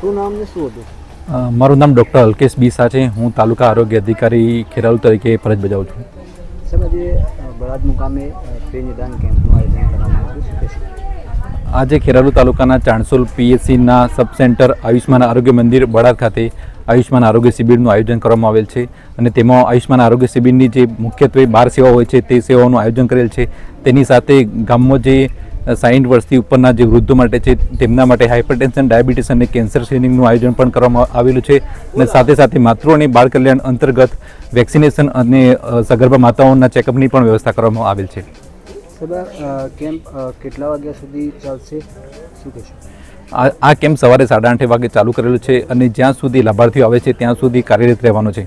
શું નામ ને શું હતું? મારું નામ ડૉક્ટર અલ્કેશ બીસા છે હું તાલુકા આરોગ્ય અધિકારી ખેરાલુ તરીકે ફરજ બજાવું છું. સાહેબ આજે બળાદ મુકામે ફ્રી નિદાન કેમ્પનું આયોજન કરવામાં આવ્યું છે. આજે ખેરાલુ તાલુકાના ચાણસોલ પીએચસીના સબ સેન્ટર આયુષ્માન આરોગ્ય મંદિર બળાદ ખાતે આયુષ્માન આરોગ્ય શિબિરનું આયોજન કરવામાં આવેલ છે અને તેમાં આયુષ્માન આરોગ્ય શિબિરની જે મુખ્યત્વે બાર સેવા હોય છે તે સેવાઓનું આયોજન કરેલ છે. તેની સાથે ગામમાં જે સાઠ વર્ષથી ઉપરના જે વૃદ્ધો માટે છે તેમના માટે હાઇપરટેન્શન ડાયાબિટીસ અને કેન્સર સ્ક્રીનિંગનું આયોજન પણ કરવામાં આવેલું છે. અને સાથે સાથે માતૃ અને બાળ કલ્યાણ અંતર્ગત વેક્સિનેશન અને સગર્ભા માતાઓના ચેકઅપની પણ વ્યવસ્થા કરવામાં આવેલ છે. સાહેબ કેમ્પ કેટલા વાગ્યા સુધી ચાલશે? શું કહેશો? આ આ કેમ્પ સવારે સાડા આઠ વાગે ચાલુ કરેલું છે અને જ્યાં સુધી લાભાર્થીઓ આવે છે ત્યાં સુધી કાર્યરત રહેવાનો છે.